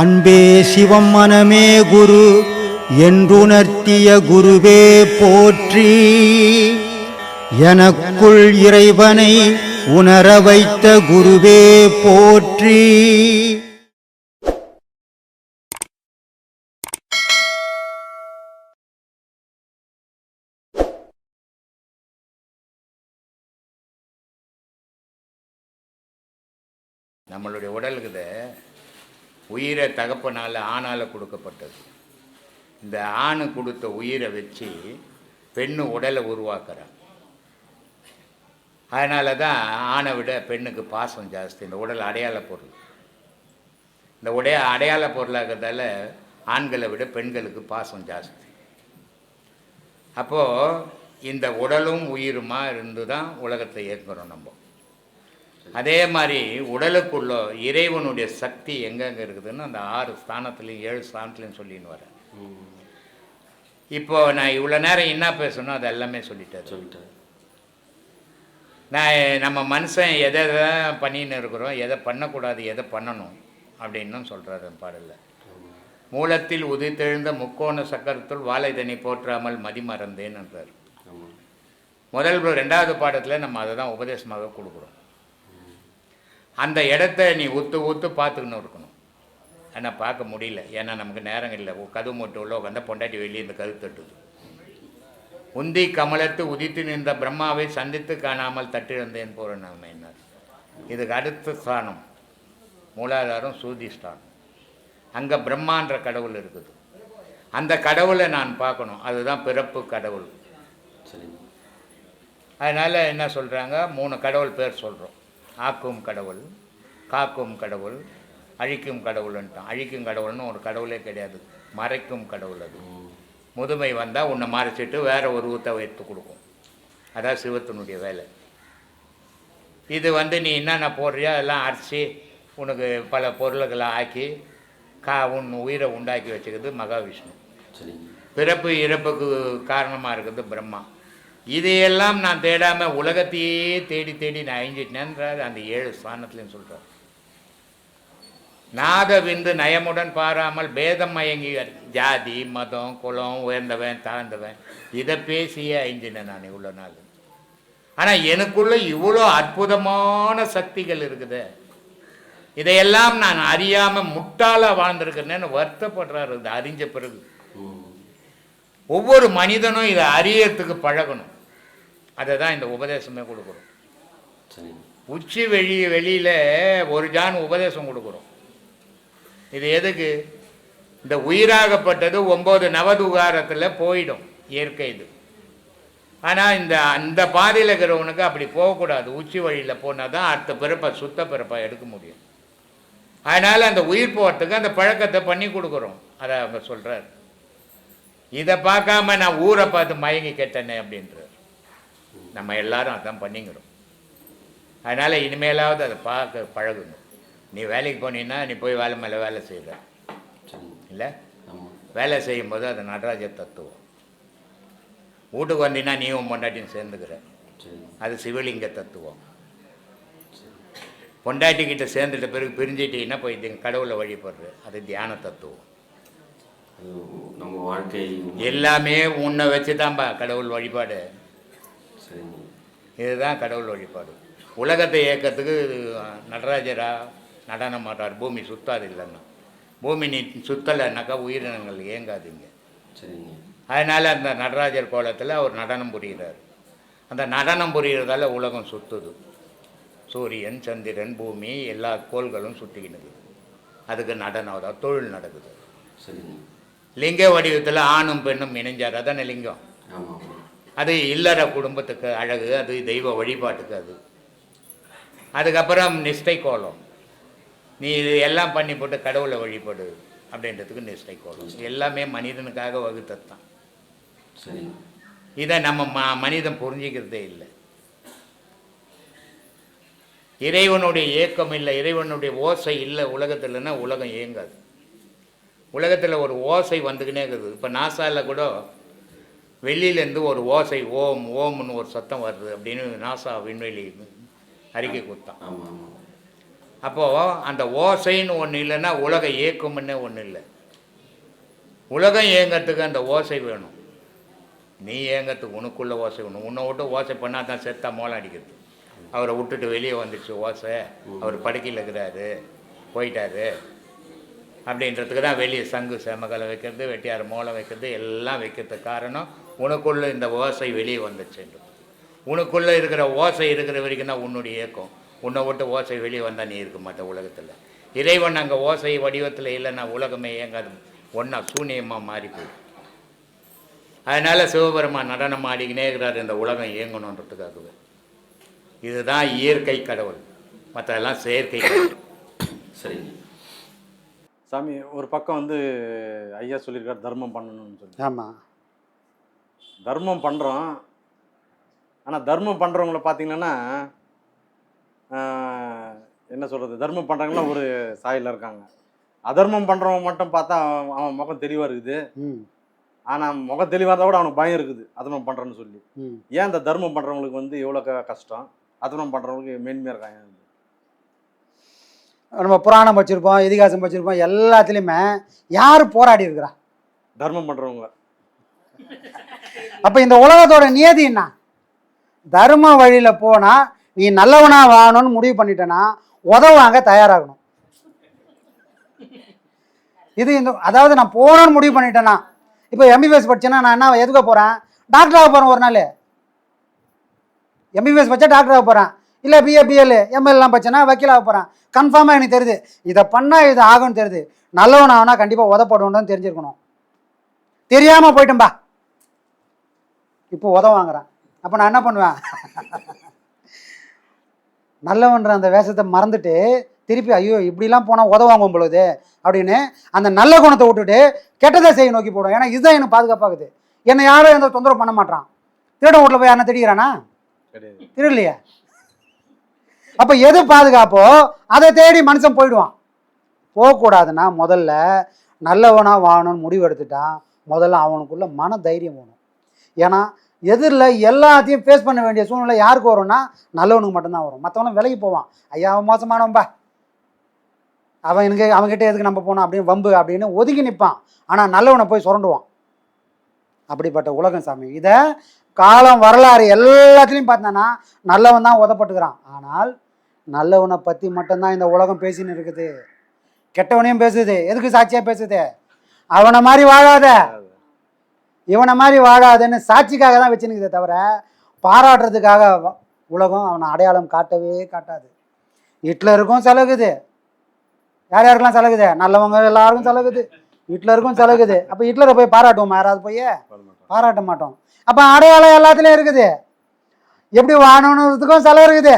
அன்பே சிவம் மனமே குரு என்றுணர்த்திய குருவே போற்றி. எனக்குள் இறைவனை உணர வைத்த குருவே போற்றி. நம்மளுடைய உடலுக்குது உயிரை தகப்பனால் ஆணால் கொடுக்கப்பட்டது. இந்த ஆணு கொடுத்த உயிரை வச்சு பெண்ணு உடலை உருவாக்குறான் அதனால தான் ஆணை விட பெண்ணுக்கு பாசம் ஜாஸ்தி. இந்த உடல் அடையாள பொருள். இந்த உடைய அடையாள பொருளாகிறதால ஆண்களை விட பெண்களுக்கு பாசம் ஜாஸ்தி. அப்போது இந்த உடலும் உயிருமா இருந்து தான் உலகத்தை இயக்குகிறோம் நம்ம. அதே மாதிரி உடலுக்குள்ள இறைவனுடைய சக்தி எங்கெங்கே இருக்குதுன்னு அந்த ஆறு ஸ்தானத்துலேயும் ஏழு ஸ்தானத்துலையும் சொல்லின்னு வரேன் இப்போ நான் இவ்வளோ நேரம் என்ன பேசணும் அது எல்லாமே சொல்லிட்டேன் சொல்லிட்டாரு. நான் நம்ம மனுஷன் எதை எதை பண்ணின்னு இருக்கிறோம் எதை பண்ணக்கூடாது எதை பண்ணணும் அப்படின்னு சொல்கிறாரு அந்த பாடலில். மூலத்தில் உதித்தெழுந்த முக்கோண சக்கரத்துள் வாழை தனி போற்றாமல் மதிமறந்தேன்ன்றார் ஆமாம் முதல் ரெண்டாவது பாடத்தில் நம்ம அதை தான் உபதேசமாக கொடுக்குறோம். அந்த இடத்த நீ உத்து உத்து பார்த்துக்கணும் இருக்கணும். ஆனால் பார்க்க முடியல. ஏன்னா நமக்கு நேரம் இல்லை. கதவு மட்டும் உள்ள உட்காந்தா பொண்டாட்டி வெளியே இந்த கது தட்டுது. உந்தி கமலத்து உதித்து நின்ற பிரம்மாவை சந்தித்து காணாமல் தட்டிழந்தேன் போகிறேன் நம்ம என்ன இதுக்கு அடுத்த ஸ்தானம். மூலாதாரம் சூதி ஸ்தானம். அங்கே பிரம்மான்ற கடவுள் இருக்குது. அந்த கடவுளை நான் பார்க்கணும். அதுதான் பிறப்பு கடவுள். சரிங்க அதனால் என்ன சொல்கிறாங்க மூணு கடவுள் பேர் சொல்கிறோம் ஆக்கும் கடவுள் காக்கும் கடவுள் அழிக்கும் கடவுள்ன்ட்டான் அழிக்கும் கடவுள்னு ஒரு கடவுளே கிடையாது. மறைக்கும் கடவுள் அது. முதுமை வந்தால் உன்னை மறைச்சிட்டு வேற ஒரு ஊத்தை எடுத்து கொடுக்கும். அதான் சிவத்தினுடைய வேலை. இது வந்து நீ என்னென்ன போடுறியோ அதெல்லாம் அரைச்சி உனக்கு பல பொருள்களை ஆக்கி கா உன் உயிரை உண்டாக்கி வச்சுக்கிறது மகாவிஷ்ணு. பிறப்பு இறப்புக்கு காரணமாக இருக்குது பிரம்மா. இதையெல்லாம் நான் தேடாமல் உலகத்தையே தேடி தேடி நான் அழிஞ்சிட்டேன்றார் அந்த ஏழு ஸ்தானத்துலையும் சொல்கிறார் நாகவிந்து நயமுடன் பாராமல் பேதம் மயங்கி ஜாதி மதம் குலம் உயர்ந்தவன் தாழ்ந்தவன் இதை பேசியே அழிஞ்சினேன் நான் இவ்வளோ நாள். ஆனால் எனக்குள்ளே இவ்வளோ அற்புதமான சக்திகள் இருக்குது. இதையெல்லாம் நான் அறியாமல் முட்டாளாக வாழ்ந்திருக்கிறேன்னு வருத்தப்படுறாரு. இது அறிஞ்ச பிறகு. ஒவ்வொரு மனிதனும் இதை அறியறதுக்கு பழகணும். அதை தான் இந்த உபதேசமே கொடுக்குறோம் உச்சி வெளி வெளியில் ஒரு ஜான் உபதேசம் கொடுக்குறோம் இது எதுக்கு? இந்த உயிராகப்பட்டது ஒம்பது நவதுகாரத்தில் போயிடும் இயற்கை இது. ஆனால் இந்த அந்த பாதையில் இருக்கிறவனுக்கு அப்படி போகக்கூடாது. உச்சி வழியில் போனால் தான் அடுத்த பிறப்பை சுத்த பிறப்பை எடுக்க முடியும். அதனால் அந்த உயிர் போகிறதுக்கு அந்த பழக்கத்தை பண்ணி கொடுக்குறோம். அதை அவங்க சொல்கிறார் இதை பார்க்காம நான் ஊரை பார்த்து மயங்கி கெட்டனே அப்படின்றார். நம்ம எல்லாரும் அதான் பண்ணிக்கிறோம். அதனால் இனிமேலாவது அதை பார்க்க பழகணும். நீ வேலைக்கு போனீன்னா நீ போய் வேலை மேலே வேலை செய்கிற இல்லை? ஆமாம் வேலை செய்யும்போது அது நடராஜ தத்துவம். வீட்டுக்கு வந்தீங்கன்னா நீயும் பொண்டாட்டியும் சேர்ந்துக்கிற. அது சிவலிங்க தத்துவம். பொண்டாட்டிக்கிட்ட சேர்ந்துட்ட பிறகு பிரிஞ்சிட்டீங்கன்னா போய் கடவுளை வழிபடுற. அது தியான தத்துவம். நம்ம வாழ்க்கை எல்லாமே உன்னை வச்சு தான்பா கடவுள் வழிபாடு. சரிங்க. இதுதான் கடவுள் வழிபாடு. உலகத்தை இயக்கத்துக்கு நடராஜரா நடனம் ஆடுறார். பூமி சுத்தாது இல்லைன்னா. பூமி நீ சுத்தலைன்னாக்கா உயிரினங்கள் இயங்காதீங்க. சரிங்க. அதனால் அந்த நடராஜர் கோலத்தில் அவர் நடனம் புரிகிறார் அந்த நடனம் புரிகிறதால உலகம் சுத்துது. சூரியன் சந்திரன் பூமி எல்லா கோள்களும் சுற்றிக்கினுது அதுக்கு நடனம் அதான் தொழில் நடக்குது. சரிங்க. லிங்க வடிவத்தில் ஆணும் பெண்ணும் இணைஞ்சார். அதானே லிங்கம்? அது இல்லற குடும்பத்துக்கு அழகு அது தெய்வ வழிபாட்டுக்கு அது. அதுக்கப்புறம் நிஷ்டை கோலம். நீ இது எல்லாம் பண்ணி போட்டு கடவுளை வழிபடு அப்படின்றதுக்கு நிஷ்டை கோலம். எல்லாமே மனிதனுக்காக வகுத்தது தான். இதை நம்ம ம மனிதன் புரிஞ்சிக்கிறதே இல்லை. இறைவனுடைய இயக்கம் இல்லை இறைவனுடைய ஓசை இல்லை உலகத்தில்னா உலகம் இயங்காது. உலகத்தில் ஒரு ஓசை வந்துக்கினே இருக்குது. இப்போ நாசாவில் கூட வெளியிலேருந்து ஒரு ஓசை ஓம் ஓம்னு ஒரு சத்தம் வருது அப்படின்னு நாசா விண்வெளி அறிக்கை கொடுத்தான். அப்போது அந்த ஓசைன்னு ஒன்று இல்லைன்னா உலகம் இயக்கும்னு ஒன்று இல்லை. உலகம் இயங்கிறதுக்கு அந்த ஓசை வேணும். நீ ஏங்கறதுக்கு உனக்குள்ள ஓசை வேணும். உன்னை விட்டு ஓசை பண்ணால் தான் செத்தா மோளம் அடிக்கிறது. அவரை விட்டுட்டு வெளியே வந்துச்சு ஓசை. அவர் படுக்கையில் இருக்கிறாரு. போயிட்டாரு. அப்படின்றதுக்கு தான் வெளியே சங்கு செமகலை வைக்கிறது வெட்டியார் மோளம் வைக்கிறது எல்லாம் வைக்கிறதுக்கு காரணம் உனக்குள்ள இந்த ஓசை வெளியே வந்துச்சுன்றது உனக்குள்ளே இருக்கிற ஓசை இருக்கிற வரைக்கும் தான் உன்னுடைய இயக்கம் உன்னை விட்டு ஓசை வெளியே வந்தால் நீ இருக்க மாட்ட உலகத்தில். இறைவன் அங்கே ஓசை வடிவத்தில் இல்லைன்னா உலகமே இயங்காது ஒன்றா சூனியமாக மாறி போயிடும். அதனால் சிவபெருமான் நடனம் ஆடிக்கினே இருக்கிறார் இந்த உலகம் இயங்கணுன்றதுக்காகவே இதுதான் இயற்கை கடவுள். மற்றதெல்லாம் செயற்கை கடவுள். சரிங்க. சாமி ஒரு பக்கம் வந்து ஐயா சொல்லியிருக்காரு தர்மம் பண்ணணும்னு சொல்லி ஆமாம் தர்மம் பண்ணுறோம் ஆனால் தர்மம் பண்ணுறவங்கள பார்த்தீங்கன்னா என்ன சொல்கிறது தர்மம் பண்ணுறாங்கன்னா ஒரு சாயில் இருக்காங்க. அதர்மம் பண்ணுறவங்க மட்டும் பார்த்தா அவன் முகம் தெளிவாக இருக்குது. ஆனால் முகம் தெளிவாக இருந்தால் கூட அவனுக்கு பயம் இருக்குது. அதர்மம் பண்ணுறேன்னு சொல்லி. ஏன் இந்த தர்மம் பண்ணுறவங்களுக்கு வந்து எவ்வளோ கஷ்டம்? அதர்மம் பண்ணுறவங்களுக்கு மேன்மையாக இருக்காங்க. நம்ம புராணம் வச்சுருப்போம் இதிகாசம் வச்சுருப்போம் எல்லாத்துலேயுமே யார் போராடி இருக்கிறா? தர்மம் பண்ணுறவங்க அப்போ இந்த உலகத்தோட நியதி என்ன? தர்ம வழியில் போனால் நீ நல்லவனா வாழணும்னு முடிவு பண்ணிட்டேன்னா உதவாங்க தயாராகணும். இது இந்த அதாவது நான் போகணும்னு முடிவு பண்ணிட்டேன்னா இப்போ எம்பிபிஎஸ் படிச்சேன்னா நான் என்ன எதுக்க போகிறேன் டாக்டர் ஆக போகிறேன் ஒரு நாள். எம்பிபிஎஸ் படித்தா டாக்டர் ஆக போகிறேன் இல்லை பிஏ பிஎல் எம்எல்லாம் படிச்சேன்னா வக்கீல் ஆக போகிறேன் கன்ஃபார்மாக எனக்கு தெரியுது. இதை பண்ணால் இது ஆகும்னு தெரியுது. நல்லவன் ஆகுனா கண்டிப்பாக உதப்படுவோன்னு தெரிஞ்சிருக்கணும். தெரியாமல் போயிட்டேன்பா. இப்போ உதவ வாங்குறேன். அப்போ நான் என்ன பண்ணுவேன்? நல்லவன்ற அந்த வேஷத்தை மறந்துட்டு திருப்பி ஐயோ இப்படிலாம் போனால் உதவாங்கும் பொழுது அப்படின்னு அந்த நல்ல குணத்தை விட்டுட்டு கெட்டதை செய்ய நோக்கி போடும். ஏன்னா இதுதான் எனக்கு பாதுகாப்பாகுது. என்னை யாரும் எந்த தொந்தரவு பண்ண மாட்டான் திருடன் வீட்டில் போய் யாரா திடிக்கிறானா திருடலையே. அப்போ எது பாதுகாப்போ அதை தேடி மனுஷன் போயிடுவான். போகக்கூடாதுன்னா முதல்ல நல்லவனா வாழணும்னு முடிவு எடுத்துட்டான் முதல்ல அவனுக்குள்ள மன தைரியம் வேணும் ஏன்னா எதிரில் எல்லாத்தையும் ஃபேஸ் பண்ண வேண்டிய சூழ்நிலை யாருக்கு வரும்னா நல்லவனுக்கு மட்டும்தான் வரும். மற்றவனும் விலகி போவான். ஐயா அவன் மோசமானவன்பா அவன் எனக்கு அவன்கிட்ட எதுக்கு நம்ம போனோம் அப்படின்னு வம்பு அப்படின்னு ஒதுங்கி நிற்பான் ஆனால் நல்லவனை போய் சுரண்டுவான். அப்படிப்பட்ட உலகம் சாமி இதை காலம் வரலாறு எல்லாத்துலேயும் பார்த்தோன்னா நல்லவன் தான் உதப்பட்டுக்கிறான். ஆனால் நல்லவனை பற்றி மட்டும்தான் இந்த உலகம் பேசின்னு இருக்குது. கெட்டவனையும் பேசுது. எதுக்கு சாட்சியாக பேசுது? அவனை மாதிரி வாழாத. இவனை மாதிரி வாழாதன்னு சாட்சிக்காக தான் வச்சுனுக்குதே தவிர பாராட்டுறதுக்காக உலகம் அவனை அடையாளம் காட்டவே காட்டாது. ஹிட்லருக்கும் செலகுது. யார் யாருக்கெல்லாம் செலகுது? நல்லவங்க எல்லாருக்கும் செலகுது. ஹிட்லருக்கும் செலகுது. அப்போ ஹிட்லரை போய் பாராட்டுவோமா? யாராவது போய்? பாராட்ட மாட்டோம். அப்போ அடையாளம் எல்லாத்துலேயும் இருக்குது. எப்படி வாழணுன்றதுக்கும் செலவு இருக்குது.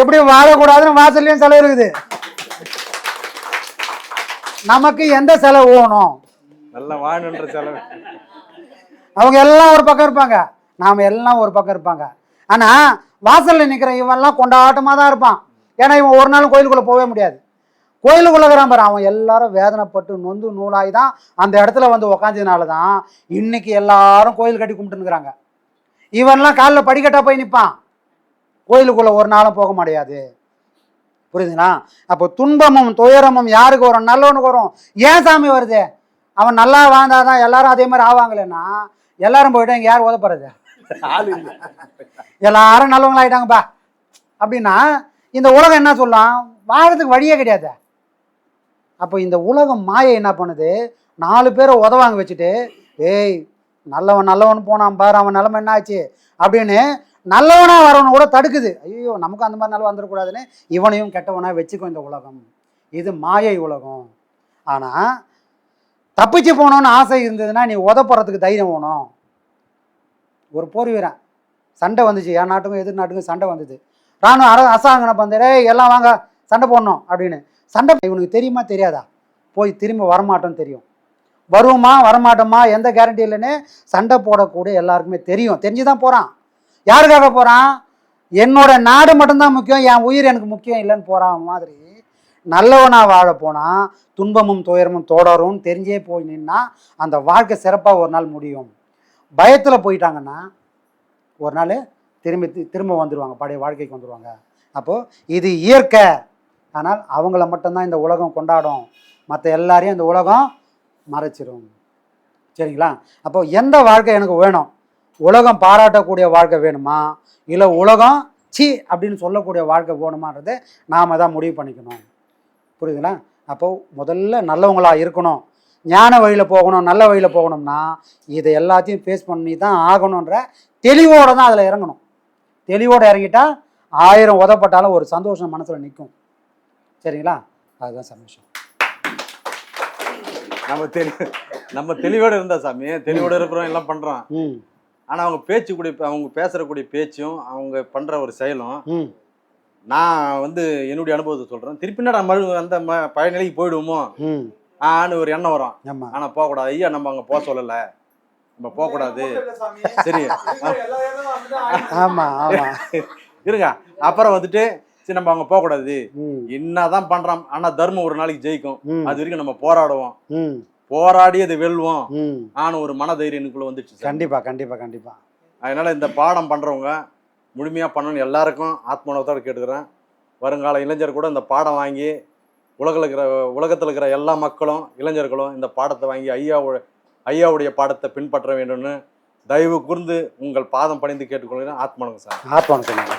எப்படி வாழக்கூடாதுன்னு வாசல்லையும் செலவு இருக்குது. நமக்கு எந்த செலவு வேணும்? நல்லா வாழணுன்ற செலவு. அவங்க எல்லாம் ஒரு பக்கம் இருப்பாங்க. நாம் எல்லாம் ஒரு பக்கம் இருப்பாங்க. ஆனால் வாசலில் நிற்கிற இவன்லாம் கொண்டாட்டமாக தான் இருப்பான். ஏன்னா இவன் ஒரு நாள் கோயிலுக்குள்ளே போகவே முடியாது. கோயிலுக்குள்ளே இருக்கிறான் பாரு. அவன் எல்லாரும் வேதனைப்பட்டு நொந்து நூலாகி தான் அந்த இடத்துல வந்து உக்காந்ததுனால தான் இன்னைக்கு எல்லாரும் கோயில் கட்டி கும்பிட்டுனுக்குறாங்க இவன்லாம் காலில் படிக்கட்டா போய் நிற்பான் கோயிலுக்குள்ளே ஒரு நாளும் போக முடியாது. புரியுதுங்களா? அப்போ துன்பமும் துயரமும் யாருக்கு வரும்? நல்லவனுக்கு வரும். ஏன் சாமி வருது? அவன் நல்லா வாழ்ந்தாதான் எல்லாரும் அதே மாதிரி ஆவாங்களேன்னா எல்லாரும் போயிட்டு இங்கே யார் உதப்படுறது எல்லாரும் நல்லவங்களாயிட்டாங்கப்பா. அப்படின்னா இந்த உலகம் என்ன சொல்லலாம்? வாழறதுக்கு வழியே கிடையாது. அப்போ இந்த உலகம் மாயை என்ன பண்ணுது? நாலு பேரை உதவாங்க வச்சுட்டு ஏய் நல்லவன் நல்லவன் போனான் பாரு அவன் நிலமை என்ன ஆச்சு அப்படின்னு நல்லவனாக வரவன் கூட தடுக்குது. ஐயோ நமக்கு அந்த மாதிரி நல்ல வந்துடக்கூடாதுன்னு இவனையும் கெட்டவனாக வச்சுக்கும் இந்த உலகம். இது மாயை உலகம். ஆனால் தப்பிச்சு போகணுன்னு ஆசை இருந்ததுன்னா நீ உதப்படுறதுக்கு தைரியம் வேணும். ஒரு போர் வீரன். சண்டை வந்துச்சு. என் நாட்டுக்கும் எதிர் நாட்டுக்கும் சண்டை வந்தது. ராணுவ அர அரசாங்கனை பந்தரே எல்லாம் வாங்க சண்டை போடணும் அப்படின்னு. சண்டை இவனுக்கு தெரியுமா தெரியாதா? போய் திரும்ப வரமாட்டோம்னு தெரியும். வருவோமா வரமாட்டோமா எந்த கேரண்டி இல்லைன்னு சண்டை போடக்கூடிய எல்லாருக்குமே தெரியும். தெரிஞ்சு தான் போகிறான் யாருக்காக போகிறான் என்னோட நாடு மட்டும்தான் முக்கியம் என் உயிர் எனக்கு முக்கியம் இல்லைன்னு போகிறான் மாதிரி நல்லவனாக வாழ போனால் துன்பமும் துயரமும் தொடரும் தெரிஞ்சே போய் நின்னா அந்த வாழ்க்கை சிறப்பாக ஒரு நாள் முடியும். பயத்தில் போயிட்டாங்கன்னா ஒரு நாள் திரும்பி திரும்ப வந்துடுவாங்க பழைய வாழ்க்கைக்கு வந்துடுவாங்க அப்போது இது இயற்கை. ஆனால் அவங்கள மட்டும்தான் இந்த உலகம் கொண்டாடும். மற்ற எல்லாரையும் இந்த உலகம் மறைச்சிரும். சரிங்களா? அப்போ எந்த வாழ்க்கை எனக்கு வேணும்? உலகம் பாராட்டக்கூடிய வாழ்க்கை வேணுமா? இல்லை உலகம் சி அப்படின்னு சொல்லக்கூடிய வாழ்க்கை வேணுமான்றதை நாம் தான் முடிவு பண்ணிக்கணும். புரியுதுங்களா? அப்போது முதல்ல நல்லவங்களாக இருக்கணும். ஞான வழியில் போகணும் நல்ல வழியில் போகணும்னா இதை எல்லாத்தையும் ஃபேஸ் பண்ணி தான் ஆகணுன்ற தெளிவோடு தான் அதில் இறங்கணும். தெளிவோடு இறங்கிட்டால் ஆயிரம் உதப்பட்டாலும் ஒரு சந்தோஷம் மனசில் நிற்கும் சரிங்களா? அதுதான் சந்தோஷம் நம்ம தெளி நம்ம தெளிவோடு இருந்தா சாமி தெளிவோடு இருக்கிறோம் எல்லாம் பண்றோம் ஆனா அவங்க பேச்சு கூடிய அவங்க பேசுறக்கூடிய பேச்சும் அவங்க பண்ற ஒரு செயலும் ம். நான் வந்து என்னுடைய அனுபவத்தை சொல்றேன். திருப்பி நான் மறு அந்த ம- பழைய நிலைக்கு போயிடுவோமோ? ஆன்னு ஒரு எண்ணம் வரும். ஆனா போகக்கூடாது. ஐயா நம்ம அங்க போக சொல்லல. நம்ம போகக்கூடாது. சரி. ஆமாம் ஆமாம் இருங்க. அப்புறம் வந்துட்டு சரி நம்ம அங்க போகக்கூடாது. என்னதான் பண்றோம் ஆனா தர்மம் ஒரு நாளைக்கு ஜெயிக்கும். அது வரைக்கும் நம்ம போராடுவோம். போராடி அதை வெல்வோம். ஆன ஒரு மனதைரியம் எனக்குள்ள வந்துச்சு சார். கண்டிப்பாக கண்டிப்பாக கண்டிப்பாக அதனால இந்த பாடம் பண்றவங்க முழுமையா பண்ணணும் எல்லாருக்கும் ஆத்மனத்தோட கேட்டுக்கிறேன். வருங்கால இளைஞர் கூட இந்த பாடம் வாங்கி உலகில் இருக்கிற உலகத்தில் இருக்கிற எல்லா மக்களும் இளைஞர்களும் இந்த பாடத்தை வாங்கி ஐயாவோட ஐயாவுடைய பாடத்தை பின்பற்ற வேண்டும்னு தயவு கூர்ந்து உங்கள் பாதம் பணிந்து கேட்டுக்கொள்கிறேன். ஆத்மனங்க சார். ஆத்மானு சொன்னாங்க